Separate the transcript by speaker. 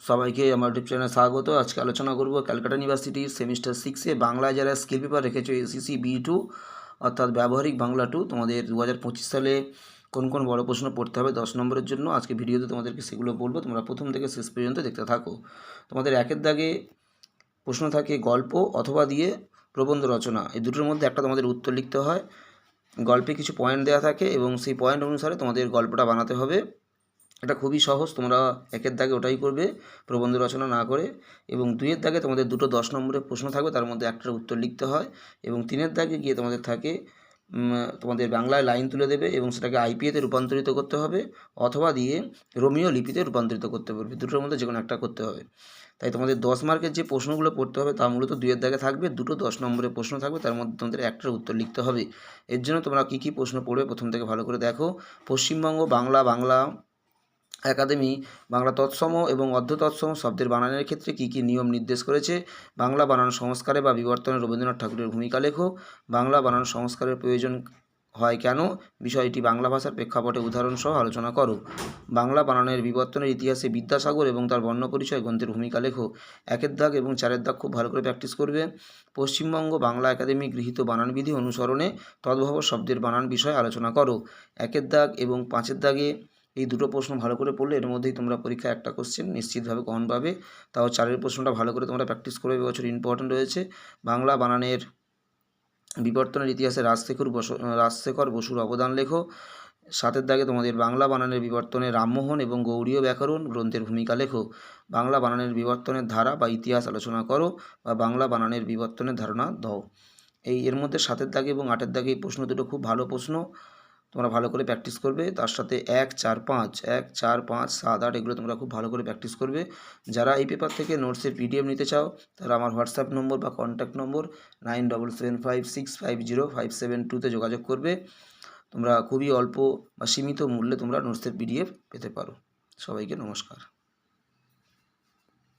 Speaker 1: সবাইকে আমার ইউটিউব চ্যানেলে স্বাগত। আজকে আলোচনা করব ক্যালকাটা ইউনিভার্সিটির সেমিস্টার সিক্সে বাংলায় যারা স্কিল পেপার রেখেছো এসিসি বি টু অর্থাৎ ব্যবহারিক বাংলা টু তোমাদের দু হাজার পঁচিশ সালে কোন কোন বড় প্রশ্ন পড়তে হবে দশ নম্বরের জন্য আজকে ভিডিওতে তোমাদেরকে সেগুলো বলব। তোমরা প্রথম থেকে শেষ পর্যন্ত দেখতে থাকো। তোমাদের একের দাগে প্রশ্ন থাকে গল্প অথবা দিয়ে প্রবন্ধ রচনা। এই দুটোর মধ্যে একটা তোমাদের উত্তর লিখতে হয়। গল্পে কিছু পয়েন্ট দেওয়া থাকে এবং সেই পয়েন্ট অনুসারে তোমাদের গল্পটা বানাতে হবে। এটা খুবই সহজ, তোমরা একের দাগে ওটাই করবে, প্রবন্ধ রচনা না করে, এবং দুইয়ের দাগে তোমাদের দুটো দশ নম্বরের প্রশ্ন থাকবে, তার মধ্যে একটার উত্তর লিখতে হয়, এবং তিনের দাগে গিয়ে তোমাদের থাকে তোমাদের বাংলায় লাইন তুলে দেবে, এবং সেটাকে আইপিএতে রূপান্তরিত করতে হবে, অথবা দিয়ে রোমিও লিপিতে রূপান্তরিত করতে পারবে দুটোর মধ্যে যে কোনো একটা করতে হবে। তাই তোমাদের দশ মার্কের যে প্রশ্নগুলো পড়তে হবে, তা মূলত দুইয়ের দাগে থাকবে, দুটো দশ নম্বরের প্রশ্ন থাকবে, তার মধ্যে তোমাদের একটার উত্তর লিখতে হবে। এর জন্য তোমরা কী কী প্রশ্ন পড়বে, প্রথম থেকে ভালো করে দেখো। পশ্চিমবঙ্গ, বাংলা বাংলা একাডেমি, বাংলা তৎসম এবং অর্ধ তৎসম শব্দের বানানের ক্ষেত্রে কী কী নিয়ম নির্দেশ করেছে? বাংলা বানান সংস্কারে বা বিবর্তনে রবীন্দ্রনাথ ঠাকুরের ভূমিকা লেখো। বাংলা বানান সংস্কারের প্রয়োজন হয় কেন? বিষয়টি বাংলা ভাষার প্রেক্ষাপটে উদাহরণসহ আলোচনা করো। বাংলা বানানের বিবর্তনের ইতিহাসে বিদ্যাসাগর এবং তার বর্ণপরিচয় গ্রন্থের ভূমিকা লেখো। একের দাগ এবং চারের দাগ খুব ভালো করে প্র্যাকটিস করবে। পশ্চিমবঙ্গ বাংলা একাডেমি গৃহীত বানানবিধি অনুসরণে তদ্ভব শব্দের বানান বিষয়ে আলোচনা করো। একের দাগ এবং পাঁচের দাগে এই দুটো প্রশ্ন ভালো করে পড়লে এর মধ্যেই তোমরা পরীক্ষায় একটা কোশ্চেন নিশ্চিতভাবে কমন পাবে। তাও চারের প্রশ্নটা ভালো করে তোমরা প্র্যাকটিস করবে এবছর ইম্পর্টেন্ট রয়েছে। বাংলা বানানের বিবর্তনের ইতিহাসে রাজশেখর বসু, রাজশেখর বসুর অবদান লেখো। সাতের দাগে তোমাদের বাংলা বানানের বিবর্তনে রামমোহন এবং গৌরীয় ব্যাকরণ গ্রন্থের ভূমিকা লেখো। বাংলা বানানের বিবর্তনের ধারা বা ইতিহাস আলোচনা করো বা বাংলা বানানের বিবর্তনের ধারণা দাও। এই এর মধ্যে সাতের দাগে এবং আটের দাগে এই প্রশ্ন দুটো খুব ভালো প্রশ্ন। তোমরা ভালো করে প্র্যাকটিস করবে। তার সাথে এক, চার, পাঁচ, এক, চার, পাঁচ, সাত, আট এগুলো তোমরা খুব ভালো করে প্র্যাকটিস করবে। যারা এই পেপার থেকে নোটসের পিডিএফ নিতে চাও, তারা আমার হোয়াটসঅ্যাপ নম্বর বা contact number nine double seven five six five zero five seven টুতে যোগাযোগ করবে। তোমরা খুবই অল্প বা সীমিত মূল্যে তোমরা নোটসের পিডিএফ পেতে পারো। সবাইকে নমস্কার।